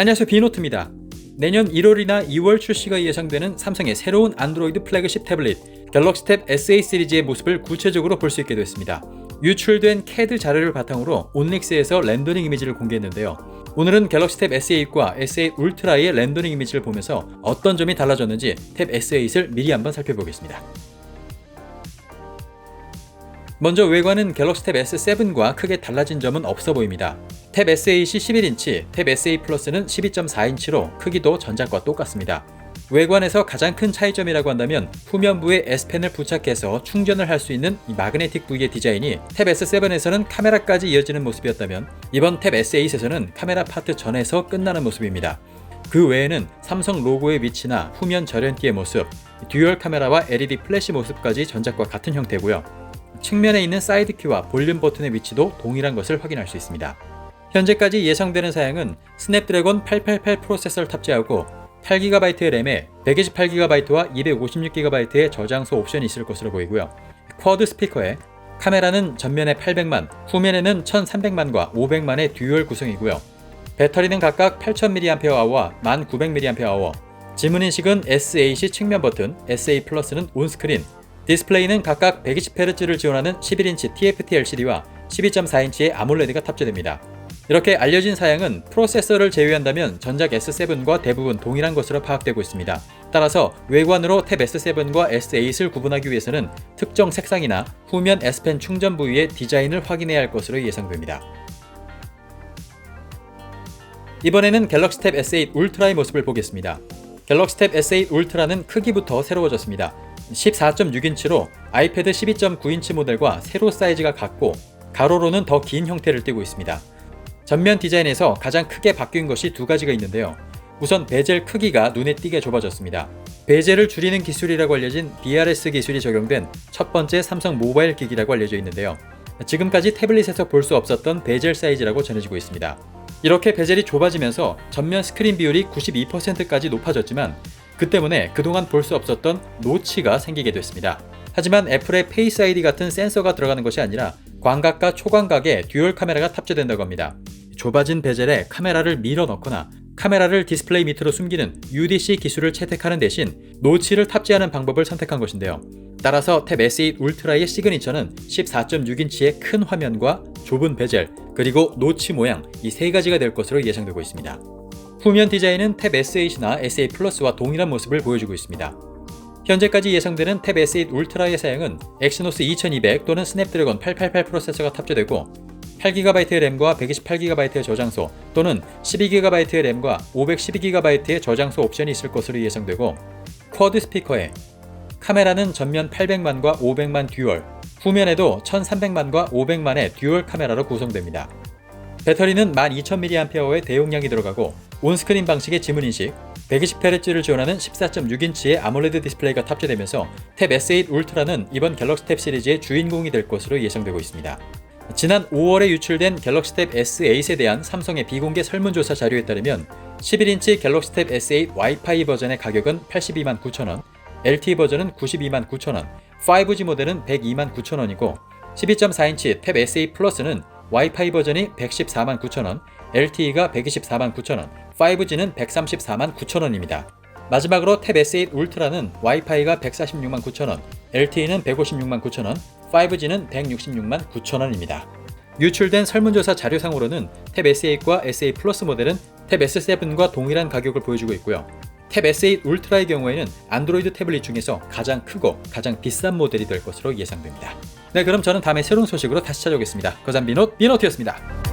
안녕하세요 비노트입니다. 내년 1월이나 2월 출시가 예상되는 삼성의 새로운 안드로이드 플래그십 태블릿 갤럭시 탭 SA 시리즈의 모습을 구체적으로 볼 수 있게 됐습니다. 유출된 CAD 자료를 바탕으로 온닉스에서 렌더링 이미지를 공개했는데요. 오늘은 갤럭시 탭 S8과 S8 울트라의 렌더링 이미지를 보면서 어떤 점이 달라졌는지 탭 S8을 미리 한번 살펴보겠습니다. 먼저 외관은 갤럭시 탭 S7과 크게 달라진 점은 없어 보입니다. 탭 S8이 11인치, 탭 S8 플러스는 12.4인치로 크기도 전작과 똑같습니다. 외관에서 가장 큰 차이점이라고 한다면 후면부에 S펜을 부착해서 충전을 할 수 있는 이 마그네틱 부위의 디자인이 탭 S7에서는 카메라까지 이어지는 모습이었다면 이번 탭 S8에서는 카메라 파트 전에서 끝나는 모습입니다. 그 외에는 삼성 로고의 위치나 후면 절연기의 모습, 듀얼 카메라와 LED 플래시 모습까지 전작과 같은 형태고요. 측면에 있는 사이드 키와 볼륨 버튼의 위치도 동일한 것을 확인할 수 있습니다. 현재까지 예상되는 사양은 스냅드래곤 888 프로세서를 탑재하고 8GB 램에 128GB와 256GB의 저장소 옵션이 있을 것으로 보이고요. 쿼드 스피커에 카메라는 전면에 800만, 후면에는 1300만과 500만의 듀얼 구성이고요. 배터리는 각각 8000mAh와 1900mAh, 지문인식은 S8이 측면 버튼, S8 플러스는 온스크린, 디스플레이는 각각 120Hz를 지원하는 11인치 TFT LCD와 12.4인치의 아몰레드가 탑재됩니다. 이렇게 알려진 사양은 프로세서를 제외한다면 전작 S7과 대부분 동일한 것으로 파악되고 있습니다. 따라서 외관으로 탭 S7과 S8을 구분하기 위해서는 특정 색상이나 후면 S펜 충전 부위의 디자인을 확인해야 할 것으로 예상됩니다. 이번에는 갤럭시 탭 S8 울트라의 모습을 보겠습니다. 갤럭시 탭 S8 울트라는 크기부터 새로워졌습니다. 14.6인치로 아이패드 12.9인치 모델과 세로 사이즈가 같고 가로로는 더 긴 형태를 띠고 있습니다. 전면 디자인에서 가장 크게 바뀐 것이 두 가지가 있는데요. 우선 베젤 크기가 눈에 띄게 좁아졌습니다. 베젤을 줄이는 기술이라고 알려진 DRS 기술이 적용된 첫 번째 삼성 모바일 기기라고 알려져 있는데요. 지금까지 태블릿에서 볼 수 없었던 베젤 사이즈라고 전해지고 있습니다. 이렇게 베젤이 좁아지면서 전면 스크린 비율이 92%까지 높아졌지만 그 때문에 그동안 볼 수 없었던 노치가 생기게 됐습니다. 하지만 애플의 페이스 아이디 같은 센서가 들어가는 것이 아니라 광각과 초광각에 듀얼 카메라가 탑재된다고 합니다. 좁아진 베젤에 카메라를 밀어 넣거나 카메라를 디스플레이 밑으로 숨기는 UDC 기술을 채택하는 대신 노치를 탑재하는 방법을 선택한 것인데요. 따라서 탭 S8 울트라의 시그니처는 14.6인치의 큰 화면과 좁은 베젤, 그리고 노치 모양 이 세 가지가 될 것으로 예상되고 있습니다. 후면 디자인은 탭 S8이나 S8 플러스와 동일한 모습을 보여주고 있습니다. 현재까지 예상되는 탭 S8 울트라의 사양은 엑시노스 2200 또는 스냅드래곤 888 프로세서가 탑재되고 8GB의 램과 128GB의 저장소 또는 12GB의 램과 512GB의 저장소 옵션이 있을 것으로 예상되고 쿼드 스피커에 카메라는 전면 800만과 500만 듀얼, 후면에도 1300만과 500만의 듀얼 카메라로 구성됩니다. 배터리는 12000mAh의 대용량이 들어가고 온스크린 방식의 지문 인식, 120Hz를 지원하는 14.6인치의 아몰레드 디스플레이가 탑재되면서 탭 S8 울트라는 이번 갤럭시 탭 시리즈의 주인공이 될 것으로 예상되고 있습니다. 지난 5월에 유출된 갤럭시 탭 S8에 대한 삼성의 비공개 설문조사 자료에 따르면 11인치 갤럭시 탭 S8 와이파이 버전의 가격은 82만 9천원, LTE 버전은 92만 9천원, 5G 모델은 102만 9천원이고 12.4인치 탭 S8 플러스는 와이파이 버전이 114만 9천원, LTE가 124만 9천원, 5G는 134만 9천원입니다. 마지막으로 탭 S8 울트라는 와이파이가 146만 9천원, LTE는 156만 9천원, 5G는 166만 9천원입니다. 유출된 설문조사 자료상으로는 탭 S8과 S8 플러스 모델은 탭 S7과 동일한 가격을 보여주고 있고요. 탭 S8 울트라의 경우에는 안드로이드 태블릿 중에서 가장 크고 가장 비싼 모델이 될 것으로 예상됩니다. 네, 그럼 저는 다음에 새로운 소식으로 다시 찾아오겠습니다. 거잔 비노 비노트였습니다.